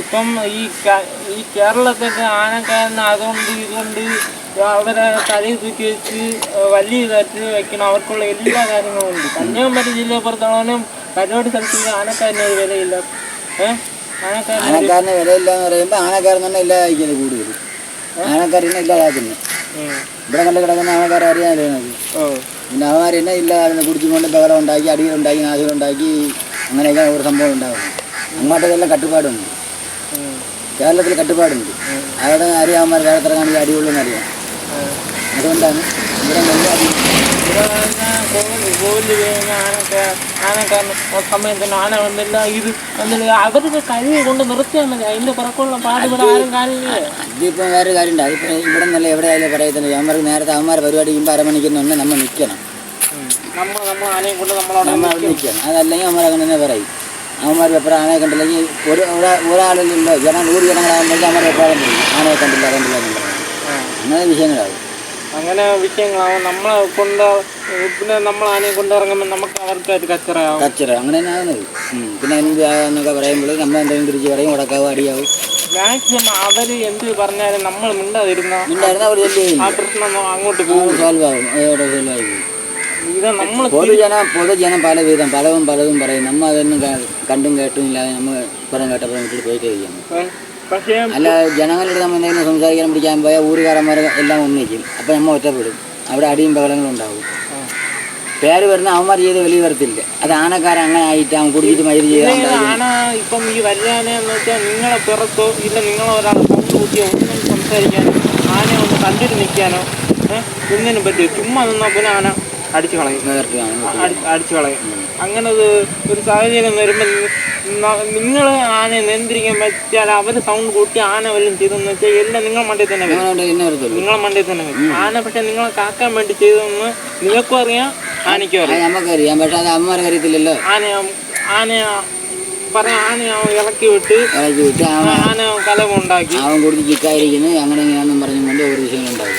ഇപ്പം ഈ ഈ കേരളത്തൊക്കെ ആനക്കാരന് അതുകൊണ്ട് ഇതുകൊണ്ട് അവരെ തലയിൽ തൂക്കി വെച്ച് വലിയ തരത്തിൽ വെക്കണം. അവർക്കുള്ള എല്ലാ കാര്യങ്ങളും ഉണ്ട്. കന്യാകുമാരി ജില്ലയെ പുറത്തോളം പരിപാടി സ്ഥലത്തിൽ ആനക്കാരന് ഒരു വിലയില്ല. ഏഹ് ആനക്കാരന് വിലയില്ല എന്ന് പറയുമ്പോൾ ആനക്കാരൻ തന്നെ ഇല്ലാതായിരിക്കുന്നത് കൂടുതൽ ആനക്കാരനെ ഇല്ലാതാക്കുന്നു. ഇവിടെ കണ്ട് കിടക്കുന്ന ആനക്കാരെ അറിയാനല്ലേ നമുക്ക് ഓ. പിന്നെ അവന്മാരെന്നെ ഇല്ലാതാകുന്നത് കുടിച്ചും കൊണ്ട് ബഹളം ഉണ്ടാക്കി അടിയിലുണ്ടാക്കി നാശങ്ങളുണ്ടാക്കി അങ്ങനെയൊക്കെ ഒരു സംഭവം ഉണ്ടാകും അങ്ങോട്ടേക്കെല്ലാം കട്ടുപാടുണ്ട്. കേരളത്തിൽ കട്ടുപാടുണ്ട്. അവിടെ അറിയാമാർ കേരളത്തിറങ്ങാണെങ്കിൽ അടിയുള്ളൂ അറിയാം അതുകൊണ്ടാണ് ഇവിടെ നല്ല സമയത്തിന് ആന വന്നില്ല ഇത് വന്നില്ല അവർക്ക് കഴിവ് കൊണ്ട് നിർത്തിയാൽ മതി അതിന്റെ പുറക്കുള്ള പാട് ഇവിടെ ആരും കാണില്ലേ ഇതിപ്പോൾ വേറെ കാര്യമുണ്ട്. അതിപ്പോ ഇവിടെ നല്ല എവിടെ ആയാലും പറയത്തില്ല അവന്മാർക്ക് നേരത്തെ അവന്മാർ പരിപാടി ചെയ്യുമ്പോൾ അരമണിക്കുന്നുണ്ട് നമ്മൾ നിൽക്കണം നമ്മൾ നമ്മൾ ആനയെ കൊണ്ട് നമ്മളവിടെ നിൽക്കണം അതല്ലെങ്കിൽ അവന്മാർ അങ്ങനെ തന്നെ പറയും. അവന്മാർ എപ്പോഴും ആനയെ കണ്ടില്ലെങ്കിൽ ഒരു ഒരാ- ഒരാളില്ലല്ലോ ജനം നൂറ് ജനങ്ങളാകുമ്പോൾ അവന്മാർ എപ്പോഴും കണ്ടില്ല ആനയെ കണ്ടില്ല കണ്ടില്ല കണ്ടില്ല. അങ്ങനെ വിഷയങ്ങളാവും അങ്ങനെ വിഷയങ്ങളാവും നമ്മളെ കൊണ്ട് പിന്നെ നമ്മൾ ആനയെ കൊണ്ടിറങ്ങുമ്പോൾ നമുക്ക് അവർക്കായിട്ട് കച്ചറ കച്ചറയാവും. കച്ചറ. അങ്ങനെ തന്നെ ആകുന്നത് പിന്നെ എന്ത് എന്നൊക്കെ പറയുമ്പോൾ നമ്മൾ എന്തെങ്കിലും തിരിച്ച് പറയും ഉടക്കാവും അടിയാവും. മാക്സിമം അവർ എന്ത് പറഞ്ഞാലും നമ്മൾ മിണ്ടാതിരുന്ന ഉണ്ടായിരുന്ന അവർ ആ പ്രശ്നം അങ്ങോട്ട് പോകും. സോൾവ് ആകും സോൾവ് ആയി പൊതുജനം പൊതുജനം പല വിധം പലതും പലതും പറയും. നമ്മ അതൊന്നും കണ്ടും കേട്ടും ഇല്ലാതെ നമ്മൾ പുറം കേട്ടപ്പോൾ വീട്ടിൽ പോയിട്ട് കഴിയാണ് പക്ഷേ അല്ല ജനങ്ങളുടെ നമ്മൾ എന്തെങ്കിലും സംസാരിക്കാൻ പിടിക്കാൻ പോയാൽ ഊരുകാരന്മാർ എല്ലാം ഒന്നിക്കും അപ്പം നമ്മൾ ഒറ്റപ്പെടും. അവിടെ അടിയും ബഹളങ്ങളും ഉണ്ടാവും. പേര് വരുന്ന അവന്മാർ ചെയ്ത് വലിയ വരത്തില്ല. അത് ആനക്കാരൻ അങ്ങനെ ആയിട്ട് അവൻ കുടിച്ചിട്ട് മൈര് ചെയ്യാൻ ഇത് ആന ഇപ്പം ഈ വല്യാനെന്ന് വെച്ചാൽ നിങ്ങളെ പിറത്തോ ഇല്ല നിങ്ങളെ ഒരാൾ സൗണ്ട് കൂട്ടിയോ ഒന്നും സംസാരിക്കാനോ? ആനയെ ഒന്ന് കണ്ടിട്ട് നിൽക്കാനോ? ഒന്നിനും പറ്റില്ല ചുമ്മാ നിന്നാൽ പിന്നെ ആന അടിച്ചു കളയും. അടിച്ചു കളയും. അങ്ങനെ ഒരു ഒരു സാഹചര്യം വരുമ്പോൾ നിങ്ങൾ ആനയെ നിയന്ത്രിക്കാൻ പറ്റിയാൽ അവർ സൗണ്ട് കൂട്ടി ആന വല്ലതും ചെയ്തെന്ന് വെച്ചാൽ എല്ലാം നിങ്ങൾ മണ്ടയിൽ തന്നെ വരും. നിങ്ങളെ മണ്ടയിൽ തന്നെ വരും. ആന പക്ഷെ നിങ്ങളെ കാക്കാൻ വേണ്ടി ചെയ്തതെന്ന് നിങ്ങൾക്കും അറിയാം ആനയ്ക്കും അറിയാം. നമുക്കറിയാം പക്ഷെ അത് അമ്മമാർക്ക് അറിയത്തില്ലല്ലോ. ആന ആന പറയാം ആന ഇളക്കി വിട്ട് ഇളക്കി വിട്ട് ആന കലമുണ്ടാക്കി അവൻ കുടിച്ച് ചിക്കായിരിക്കുന്നു അങ്ങനെ ഇങ്ങനെയാണെന്നും പറഞ്ഞുകൊണ്ട് ഒരു വിഷയങ്ങളുണ്ടാവും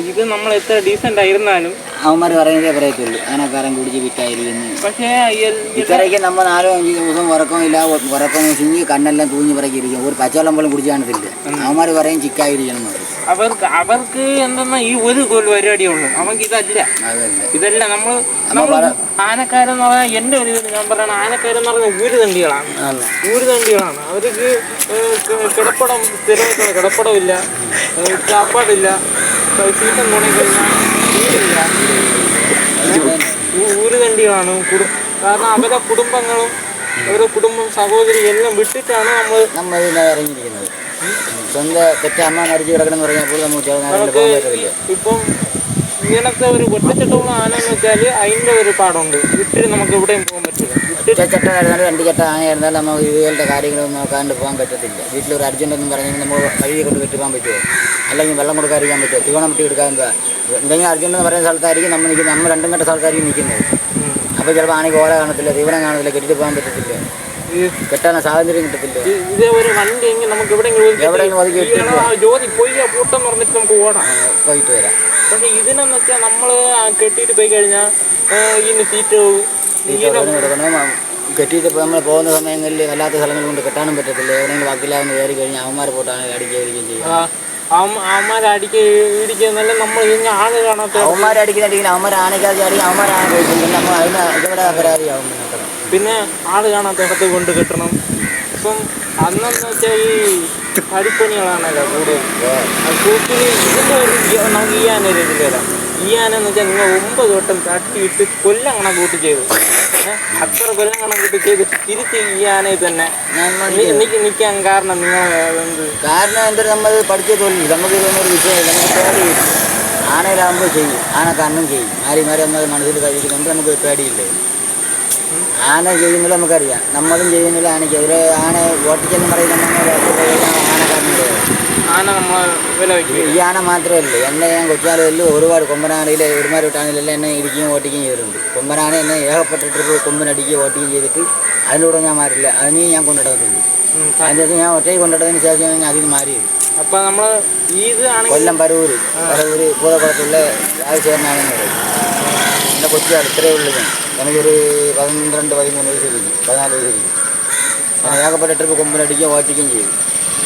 ഇത് നമ്മൾ എത്ര ഡീസെന്റ് ആയിരുന്നാലും. അവന്മാർ പറയുന്നതേ പറയത്തുള്ളൂ. അങ്ങനെക്കാരൻ കുടിച്ച് വിറ്റായിരിക്കുന്നു പക്ഷേ ഇത്രയ്ക്ക് നമ്മൾ നാലോ അഞ്ച് ദിവസം ഉറക്കം ഇല്ല ഉറക്കം ചിങ്ങി കണ്ണെല്ലാം തൂങ്ങി പറക്കിയിരിക്കും. ഒരു പച്ചവെള്ളം പോലും കുടിച്ച് കാണത്തില്ല. അവന്മാർ പറയും ചിക്കായിരിക്കണം അവർക്ക് അവർക്ക് എന്തെന്നാ ഈ ഒരു കോൽ പരിപാടിയേ ഉള്ളൂ. അവർക്ക് ഇതല്ല. ഇതല്ല നമ്മൾ നമ്മൾ ആനക്കാരെന്ന് പറഞ്ഞാൽ എന്റെ ഒരു ഞാൻ പറയണ ആനക്കാരെന്ന് പറഞ്ഞാൽ ഊരുതണ്ടികളാണ്. ഊര് ഊരുതണ്ടികളാണ്. അവർക്ക് കിടപ്പടം സ്ഥിരമായിട്ടുള്ള കിടപ്പടമില്ല. ചാപ്പാടില്ല. സീസൺ തുടങ്ങിക്കഴിഞ്ഞാൽ വീടില്ല ഊ- ഊരുതണ്ടികളാണ് കുടു കാരണം അവരുടെ കുടുംബങ്ങളും അവരുടെ കുടുംബം സഹോദരി എല്ലാം വിട്ടിട്ടാണ് നമ്മൾ നമ്മൾ ഇറങ്ങിയിരിക്കുന്നത്. സ്വന്തം തെറ്റ അമ്മ മരിച്ചു കിടക്കണം പറഞ്ഞപ്പോൾ നമുക്ക് ഇപ്പം ഇങ്ങനത്തെ ഒരു ഒറ്റച്ചട്ടമുള്ള ആനെന്ന് വെച്ചാൽ അതിന്റെ ഒരു പാടുണ്ട്. വിട്ടിട്ട് നമുക്ക് എവിടെയും പോകാൻ പറ്റില്ല. ചട്ടമായിരുന്നാലും രണ്ട് ചട്ട ആയിരുന്നാലും നമുക്ക് ഇതുപോലത്തെ കാര്യങ്ങളൊന്നും നോക്കാണ്ട് പോകാൻ പറ്റത്തില്ല. വീട്ടിലൊരു അർജന്റ് ഒന്നും പറഞ്ഞെങ്കിൽ നമ്മൾ വഴിയെ കൊണ്ട് വിട്ടു പോകാൻ പറ്റുമോ? അല്ലെങ്കിൽ വെള്ളം കൊടുക്കാതിരിക്കാൻ പറ്റുമോ? തീവണം വിട്ടി എടുക്കാൻ എന്താ? എന്തെങ്കിലും അർജന്റ് എന്ന് പറയുന്ന സ്ഥലത്തായിരിക്കും നമ്മൾ നിൽക്കുന്നത്. നമ്മൾ രണ്ടും കെട്ട സ്ഥലത്തായിരിക്കും നിൽക്കുന്നത്. അപ്പോൾ ചിലപ്പോൾ ആനയ്ക്ക് ഓല കാണത്തില്ല തീവനം കാണത്തില്ല കെട്ടിട്ട് പോകാൻ പറ്റത്തില്ല. കെട്ടാൻ സ്വാതന്ത്ര്യം കിട്ടത്തില്ല. ഇതേ ഒരു വണ്ടി നമുക്ക് എവിടെയെങ്കിലും എവിടെയെങ്കിലും ഒതുക്കി പോയി കൂട്ടം പറഞ്ഞിട്ട് നമുക്ക് ഓടാം. പോയിട്ട് വരാം. പക്ഷെ ഇതിനെന്ന് വെച്ചാൽ നമ്മൾ കെട്ടിയിട്ട് പോയി കഴിഞ്ഞാൽ ഇതിന് തീറ്റ കെട്ടിയിട്ട് ഇപ്പോൾ നമ്മൾ പോകുന്ന സമയങ്ങളിൽ അല്ലാത്ത സ്ഥലങ്ങളിൽ കൊണ്ട് കെട്ടാനും പറ്റത്തില്ല. എവിടെയെങ്കിലും ബാക്കിലാവുന്ന കയറി കഴിഞ്ഞാൽ അവന്മാർ പോട്ടാണ് അടിക്കുകയും ചെയ്യും അവന്മാരെ അടിക്ക ഇടിക്കുന്നല്ല നമ്മൾ ഇങ്ങനെ ആൾ കാണാത്ത അവന്മാർ അടിക്കുന്നുണ്ടെങ്കിൽ അവന്മാർ ആനയ്ക്കാതെ അടി അവന്മാർ ആന കഴിച്ചില്ലെങ്കിൽ നമ്മൾ അതിന് പരാതിയാവും നിൽക്കണം പിന്നെ ആൾ കാണാത്ത ഇടത്ത് കൊണ്ട് കെട്ടണം. ഇപ്പം അന്നെന്ന് വെച്ചാൽ ഈ പടിപ്പണികളാണല്ലോ കൂടുതൽ കൂട്ടിന് ഇതിന്റെ ഒരു നമുക്ക് ഈ ആന ഇതിൽ വരാം. ഈ ആന എന്ന് വെച്ചാൽ നിങ്ങൾ ഒമ്പത് വട്ടം തട്ടിയിട്ട് കൊല്ലം കണക്ക് കൂട്ടി ചെയ്തു? അത്ര കൊല്ലം കണക്ക് കൂട്ടി ചെയ്ത് തിരിച്ച് ഈ ആനയിൽ തന്നെ എനിക്ക് നിൽക്കാൻ കാരണം നിങ്ങൾ എന്ത്? കാരണം എന്തൊരു നമ്മൾ പഠിച്ച തോന്നി നമുക്ക് ഇതൊന്നൊരു വിഷയമില്ല. നമുക്ക് ആനയിലാകുമ്പോൾ ചെയ്യും. ആന കണ്ണും ചെയ്യും. ആര്യമാരെ നമ്മൾ മനസ്സിൽ കഴിക്കുന്നുണ്ട് നമുക്ക് പേടിയില്ല? ആന ചെയ്യുന്നില്ല നമുക്കറിയാം. നമ്മളും ചെയ്യുന്നില്ല ആനയ്ക്ക് ഒരു ആന ഓട്ടിച്ചെന്ന് പറയുന്ന ആന ആന നമ്മൾ വില ഈ ആന മാത്രമല്ല എന്നെ ഞാൻ കൊച്ചാലുകളിൽ ഒരുപാട് കൊമ്പനാനയിൽ ഒരുമാര് വിട്ടാണെങ്കിലും എന്നെ ഇടിക്കുകയും ഓട്ടിക്കുകയും ചെയ്തിട്ടുണ്ട്. കൊമ്പനാന എന്നെ ഏകപ്പെട്ടിട്ട് കൊമ്പനടിക്കുകയും ഓട്ടിക്കുകയും ചെയ്തിട്ട് അതിലൂടെ ഞാൻ മാറില്ല. അതിന് ഞാൻ കൊണ്ടിടത്തുണ്ട് അതിന്റെ ഞാൻ ഒറ്റയ്ക്ക് കൊണ്ടിട്ടതിന് ശേഷം ഞാൻ അതിന് മാറിയത് അപ്പൊ നമ്മൾ ഈ കൊല്ലം പരവൂര്. പരവൂര് പൂതക്കുളത്തുള്ള രാജശേഖരനാണെന്ന് പറയും. എന്റെ കൊച്ചുകാർ ഇത്രയേ ഉള്ളൂ ഞാൻ. എനിക്കൊരു പന്ത്രണ്ട് പതിമൂന്ന് വയസ്സ് കഴിഞ്ഞു. പതിനാല് വയസ്സ് കഴിഞ്ഞു. ഏകപ്പെട്ട ട്രിപ്പ് കൊമ്പിനടിക്കുകയും ഓറ്റിക്കുകയും ചെയ്തു.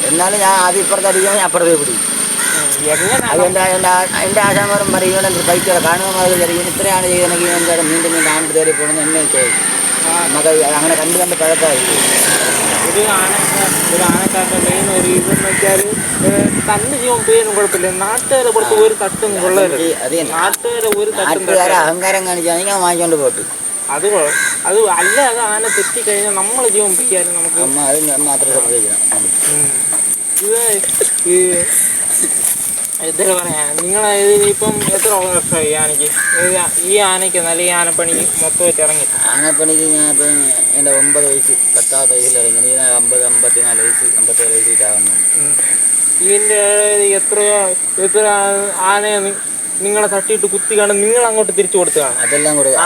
എന്നാലും ഞാൻ ആദ്യം ഇപ്പുറത്ത് അടിക്കുമ്പോൾ ഞാൻ അപ്പുറത്തെ പിടിക്കും. എങ്ങനെ? അത് എന്റെ എന്റെ ആശാമാരും പറയും ഇവനെ ബൈക്കുകൾ കാണുമ്പോൾ ഇത്രയാണ് ചെയ്യണമെങ്കിൽ എന്തായാലും വീണ്ടും വീണ്ടും ആണ്ട് തേടി പോകണമെന്ന് എന്നെ ചോദിക്കും നമുക്ക് അങ്ങനെ കണ്ട് കണ്ട് പഴക്കമായി ഒരു ആനക്ക ഒരു ആനക്കാരന്റെ മെയിൻ ഒരു ഇതെന്ന് വെച്ചാൽ തന്നെ ജീവൻ പോയാലും കുഴപ്പമില്ല. നാട്ടുകാരെ പുറത്ത് ഒരു തട്ടും കൊള്ളരുത്. നാട്ടുകാരെ ഒരു തട്ടും അഹങ്കാരം കാണിച്ചാൽ ഞാൻ വാങ്ങിക്കൊണ്ട് പോട്ടു. അത് അല്ല അത് അല്ലാതെ ആന തെറ്റിക്കഴിഞ്ഞാൽ നമ്മളെ ജീവൻ പിടിക്കാനും നമുക്ക്. അത് മാത്രം ശ്രദ്ധിക്കണം. ഉം. ഉം. ഇത് ഈ എന്താ പറയാ. നിങ്ങൾ ഇപ്പം എത്ര വർഷമായി ഈ ആനയ്ക്ക് ഈ ആനയ്ക്ക് നല്ല ഈ ആനപ്പണിക്ക് മൊത്തമായിട്ട് ഇറങ്ങി. ആനപ്പണിക്ക് ഞാൻ ഇപ്പം എന്റെ ഒമ്പത് വയസ്സ് പത്താമത്തെ വയസ്സിൽ ഇറങ്ങി. ഞാൻ അമ്പത് അമ്പത്തിനാല് വയസ്സ് അമ്പത്തേഴ് വയസ്സിട്ടാകുന്നു ഇതിന്റെ ഇതിന്റെ എത്ര എത്ര ആനയെ നിങ്ങളെ തട്ടിയിട്ട് കുത്തി കാണും നിങ്ങൾ അങ്ങോട്ട് തിരിച്ചു കൊടുത്തതാണ് അതെല്ലാം കൊടുക്കും.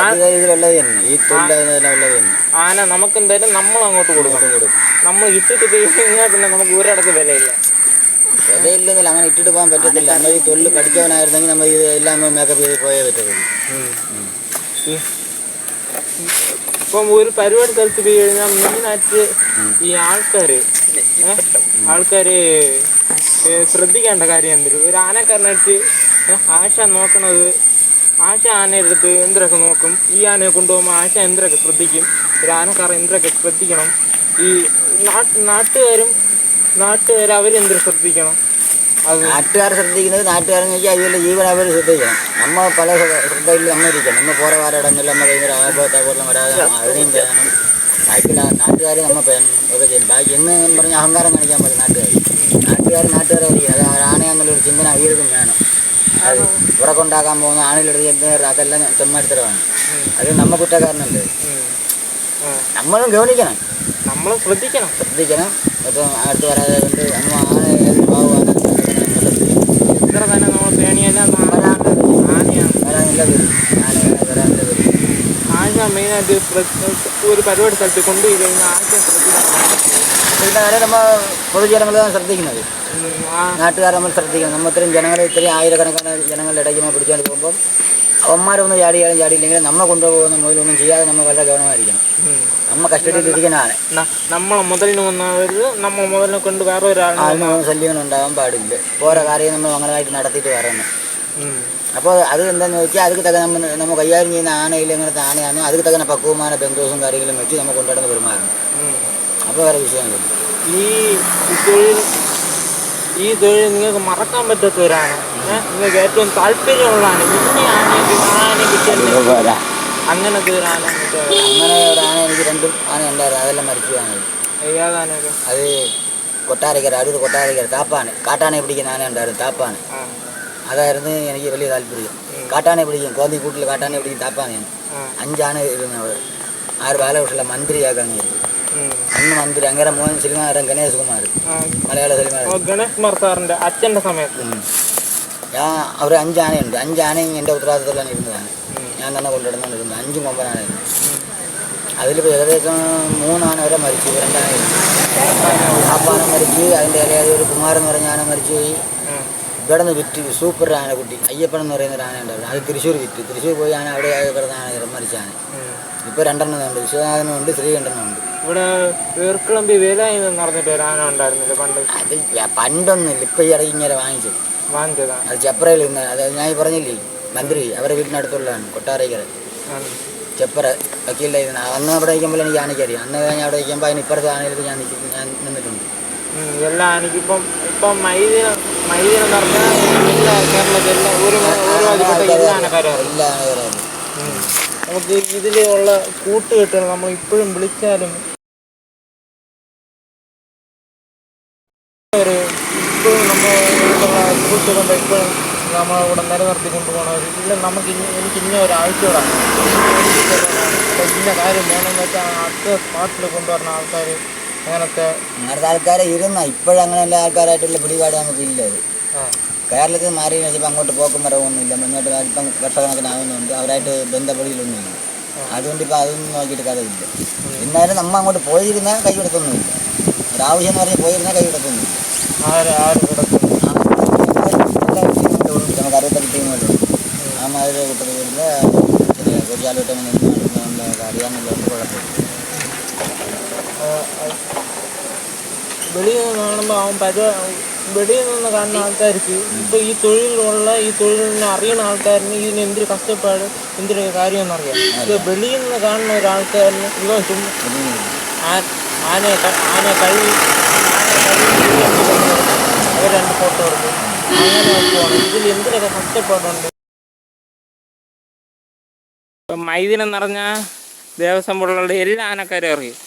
തന്നെ. ഈ ഉള്ളത് തന്നെ. ആന നമുക്ക് എന്തായാലും നമ്മൾ അങ്ങോട്ട് കൊടുക്കണം നമ്മൾ ഇട്ടിട്ട് കഴിഞ്ഞാൽ പിന്നെ നമുക്ക് ഒരിടത്ത് വിലയില്ല. വിലയില്ലെന്നില്ല അങ്ങനെ ഇട്ടിട്ട് പോകാൻ പറ്റത്തില്ല. നമ്മൾ ഈ തൊഴിൽ പഠിച്ചവനായിരുന്നെങ്കിൽ നമ്മൾ ഇത് എല്ലാം മേക്കപ്പ് ചെയ്ത് പോയേ പറ്റത്തുള്ളൂ. ഇപ്പം ഒരു പരിപാടി സ്ഥലത്ത് പോയി കഴിഞ്ഞാൽ മെയിനായിട്ട് ഈ ആൾക്കാർ ആൾക്കാർ ശ്രദ്ധിക്കേണ്ട കാര്യം എന്തൊരു? ഒരു ആനക്കാരനായിട്ട് ആശ നോക്കണത് ആശ ആനയെടുത്ത് അടുത്ത് എന്തിനൊക്കെ നോക്കും? ഈ ആനയെ കൊണ്ടുപോകുമ്പോൾ ആശ എന്തിനൊക്കെ ശ്രദ്ധിക്കും? ഒരു ആനക്കാരൻ എന്തിനൊക്കെ ശ്രദ്ധിക്കണം? ഈ നാട്ട് നാട്ടുകാരും നാട്ടുകാർ അവരെന്ത് ശ്രദ്ധിക്കണം? അത് നാട്ടുകാർ ശ്രദ്ധിക്കുന്നത് നാട്ടുകാരെന്ന് വെച്ചാൽ അതിന്റെ ജീവൻ അവർ ശ്രദ്ധിക്കണം. നമ്മൾ പല ശ്ര- ശ്രദ്ധയിൽ നമ്മൾ ഇരിക്കണം. നമ്മൾ പോറ വാരടങ്ങളിൽ നമ്മൾ ഭയങ്കര ആഘോഷാഘോഷം വരാതെ അതിനെയും ചെയ്യണം ബാക്കിയുള്ള നാട്ടുകാർ നമ്മൾ പേരണം ഒക്കെ ചെയ്യണം ബാക്കി എന്ന് പറഞ്ഞ അഹങ്കാരം കാണിക്കാൻ പറ്റും നാട്ടുകാർ നാട്ടുകാർ നാട്ടുകാരെ അറിയില്ല അത് ആനയാന്നുള്ളൊരു ചിന്തന അവരും വേണം. അത് ഇവിടെ കൊണ്ടാക്കാൻ പോകുന്ന ആണിലെടുത്ത് ചെന്ന് അതെല്ലാം തെമ്മാടിത്തരമാണ് അത് നമ്മ കുറ്റക്കാരനുണ്ട് നമ്മളും ഗവനിക്കണം നമ്മൾ ശ്രദ്ധിക്കണം. ശ്രദ്ധിക്കണം. ഇപ്പം അടുത്ത് വരാതെ കൊണ്ട് നമ്മൾ ആന ഏത് എത്ര തന്നെ നമ്മൾ പേണിയല്ല ആനയാണ് വരാനില്ല. വരും. ആന വരാനില്ല വരും. ആശ മെയിനായിട്ട് ഒരു പരിപാടി സ്ഥലത്ത് കൊണ്ടുപോയി കഴിഞ്ഞാൽ ആദ്യം ശ്രദ്ധിക്കണം. ഇവിടുത്തെ നമ്മൾ പൊതുജനങ്ങളാണ് ശ്രദ്ധിക്കുന്നത്? നാട്ടുകാർ നമ്മൾ ശ്രദ്ധിക്കണം. നമ്മൾ ഇത്രയും ജനങ്ങളെ ഇത്രയും ആയിരക്കണക്കാണ് ജനങ്ങളുടെ ഇടയ്ക്ക് നമ്മൾ പിടിച്ചുകൊണ്ട് പോകുമ്പോൾ അവന്മാരൊന്നും ചാടിയാലും ചാടിയില്ലെങ്കിൽ നമ്മൾ കൊണ്ടുപോകുന്ന മുതലൊന്നും ചെയ്യാതെ നമ്മൾ വളരെ ഗൗരവമായിരിക്കണം. നമ്മൾ കസ്റ്റഡിയിൽ ഇരിക്കുന്നതാണ്. നമ്മൾ മുതലിന് വന്നവര് നമ്മൾ മുതലിനെ കൊണ്ട് വേറെ ഒരാളിനെ ആളിന് ശല്യങ്ങൾ ഉണ്ടാകാൻ പാടില്ല. ഓരോ കാര്യം നമ്മൾ അങ്ങനെയായിട്ട് നടത്തിയിട്ട് വരണം. അപ്പോൾ അത് എന്താണെന്ന് വെച്ചാൽ അതിൽ തക നമ്മൾ നമ്മൾ കൈകാര്യം ചെയ്യുന്ന ആനയിൽ എങ്ങനത്തെ ആനയാണ് അതിൽ തകന പക്വമായ ബന്ധുവസും കാര്യങ്ങളും വെച്ച് നമ്മൾ കൊണ്ടുനടന്ന് പെരുമാറണം അപ്പോൾ വേറെ വിഷയങ്ങളില്ല ഈ തൊഴിൽ ഈ തൊഴിൽ നിങ്ങൾക്ക് മറക്കാൻ പറ്റാത്തവരാണ് നിങ്ങൾക്ക് ഏറ്റവും താല്പര്യമുള്ളതാണ് ഇനി ആനയ്ക്ക് ആനയെ കിട്ടിയ അങ്ങനത്തെ ഒരു ആന എന്ന് വെച്ചാൽ അങ്ങനെ ഒരു ആന എനിക്ക് രണ്ടും ആന ഉണ്ടായിരുന്നു അതെല്ലാം മരിച്ചു ആനയിൽ ഏതാനൊക്കെ അത് കൊട്ടാരക്കര അടൂർ കൊട്ടാരക്കര താപ്പാണ് കാട്ടാനെ പിടിക്കുന്ന ആന ഉണ്ടായിരുന്നു താപ്പാണ് ആ. അതായിരുന്നു എനിക്ക് വലിയ താല്പര്യം. കാട്ടാനെ പിടിക്കും കോന്നിക്കൂട്ടിൽ കാട്ടാനെ പിടിക്കും താപ്പാനെയാണ് ആ. അഞ്ചാന ഇരുന്നത് ആറ് ബാലകൃഷ്ണ മന്ത്രിയാക്കാൻ കഴിഞ്ഞു ഉം. അന്ന് മന്ത്രി അങ്ങനെ മോഹൻ സിനിമാരൻ ഗണേഷ് കുമാർ. ആ. മലയാള സിനിമ ഓ, ഗണേഷ് കുമാർ സാറിന്റെ അച്ഛന്റെ സമയത്ത്. ഞാൻ ഒരു അഞ്ചാനയുണ്ട്. അഞ്ചാനയും എന്റെ ഉത്തരവാദിത്തത്തിലാണ് ഇരുന്നതാണ്. ഞാൻ തന്നെ കൊണ്ടിടുന്നുണ്ടിരുന്നത് അഞ്ചും കൊമ്പനാണ് അതിലിപ്പോൾ ഏകദേശം മൂന്നാന വരെ മരിച്ചു രണ്ടാന ആപ്പാന മരിച്ചു അതിന്റെ ഇലയാതെ ഒരു കുമാരൻ എന്ന് പറഞ്ഞ ആന മരിച്ചു പോയി. ഇവിടെ നിന്ന് വിറ്റ് സൂപ്പർ ആനക്കുട്ടി അയ്യപ്പൻ എന്ന് പറയുന്ന ഒരു ആന അത് തൃശ്ശൂർ വിറ്റ്. തൃശ്ശൂർ പോയി ആന അവിടെ കിടന്ന ആന മരിച്ച ആന. ഉം. ഇപ്പോൾ രണ്ടെണ്ണം ഉണ്ട്. വിശ്വനാഥനും ഉണ്ട് ശ്രീകണ്ഠനും ഉണ്ട്. ഇവിടെ വേർക്കിളമ്പി വേല എന്ന് പറഞ്ഞിട്ട് ഒരു ആന ഉണ്ടായിരുന്നില്ല പണ്ട്? അത് യ- പണ്ടൊന്നുമില്ല. ഇപ്പം ഈ ഇടയ്ക്ക് ഇങ്ങനെ വാങ്ങിച്ചത്. വാങ്ങിച്ചതാണ് അത് ചെപ്പറയിൽ നിന്ന് അത് ഞാൻ പറഞ്ഞില്ലേ മന്ത്രി അവരുടെ വീട്ടിനടുത്തുള്ളതാണ് കൊട്ടാരക്കര. ചെപ്പറ വക്കീലായിരുന്നു അന്ന് അവിടെ ഇരിക്കുമ്പോൾ എനിക്ക് ആനയ്ക്കറിയാം അന്ന് ഞാൻ അവിടെ ഇരിക്കുമ്പോൾ അതിന് ഇപ്പുറത്തെ ആനയിലേക്ക് ഞാൻ നിൽക്കും ഞാൻ നിന്നിട്ടുണ്ട്. എല്ലാ ആനയ്ക്കിപ്പം ഇപ്പം മൈദിനം മൈദിനം എന്ന് പറഞ്ഞാൽ എല്ലാ കേരളത്തിൽ എല്ലാ ഒരു ഓരോ അതിൽപ്പെട്ട എല്ലാ ആനക്കാരും അറിയും എല്ലാ ആനകളും ഉം. നമുക്ക് ഇതിലുള്ള കൂട്ടുകെട്ടുകൾ നമ്മൾ ഇപ്പോഴും വിളിച്ചാലും ഒരു ഇപ്പോഴും നമ്മൾ കൂട്ടുകൊണ്ട് നമ്മൾ ഇവിടെ നിലനിർത്തി കൊണ്ടുപോകണവർ ഇല്ല നമുക്ക് ഇനി എനിക്ക് ഇന്ന ഒരു ആവശ്യമാണ് ഇന്ന കാര്യം വേണമെന്ന് വെച്ചാൽ അടുത്ത സ്പോട്ടിൽ കൊണ്ടുവരുന്ന ആൾക്കാർ അങ്ങനത്തെ അങ്ങനത്തെ ആൾക്കാരെ ഇരുന്ന. ഇപ്പോഴങ്ങനെ എല്ലാ ആൾക്കാരായിട്ടുള്ള പിടിപാട് നമുക്കില്ല കേരളത്തിൽ നിന്ന് മാറി വെച്ചപ്പോൾ അങ്ങോട്ട് പോക്കും വരവൊന്നുമില്ല മുന്നോട്ട് ഇപ്പം വർഷക്കണക്കിനാവുന്നുണ്ട് അവരായിട്ട് ബന്ധപ്പെടിയിലൊന്നുമില്ല അതുകൊണ്ട് ഇപ്പോൾ അതൊന്നും നോക്കിയിട്ട് കഥയില്ല എന്നാലും നമ്മൾ അങ്ങോട്ട് പോയിരുന്നാൽ കൈയെടുത്തൊന്നുമില്ല ഒരാവശ്യം എന്ന് പറഞ്ഞാൽ പോയിരുന്നാൽ കൈയെടുത്തൊന്നുമില്ല ആര് ആര് കിടക്കുന്നു ആ, എല്ലാ ടീമുകളും ഉണ്ട് നമുക്ക് അറുപത്തെട്ട് ടീമുകളുണ്ട് ആ മാതിരി കൂട്ടത്തിൽ വരുമ്പോൾ കുറിച്ചാലോട്ടം നിന്ന് നടക്കുന്ന അറിയാമെന്നുള്ളതുകൊണ്ട് കുഴപ്പമില്ല. വെളിയിൽ നിന്ന് കാണുമ്പോൾ അവൻ പരി വെളിയിൽ നിന്ന് കാണുന്ന ആൾക്കാർക്ക് ഇപ്പോൾ ഈ തൊഴിലുള്ള ഈ തൊഴിലിനെ അറിയുന്ന ആൾക്കാരിന് ഇതിന് എന്തൊരു കഷ്ടപ്പാട് എന്തൊരു കാര്യമെന്നറിയാം ഇത് വെളിയിൽ നിന്ന് കാണുന്ന ഒരാൾക്കാരിന് ഇവ ചുമ്മാ ആനയെ ആനയെ കഴുകി അവർ രണ്ട് ഫോട്ടോ എടുക്കും. അങ്ങനെ ഇതിൽ എന്തിനൊക്കെ കഷ്ടപ്പാടുണ്ട്? ഇപ്പം മൈദിനം നിറഞ്ഞ ദേവസ്വം പോലുള്ള എല്ലാ ആനക്കാരും അറിയും.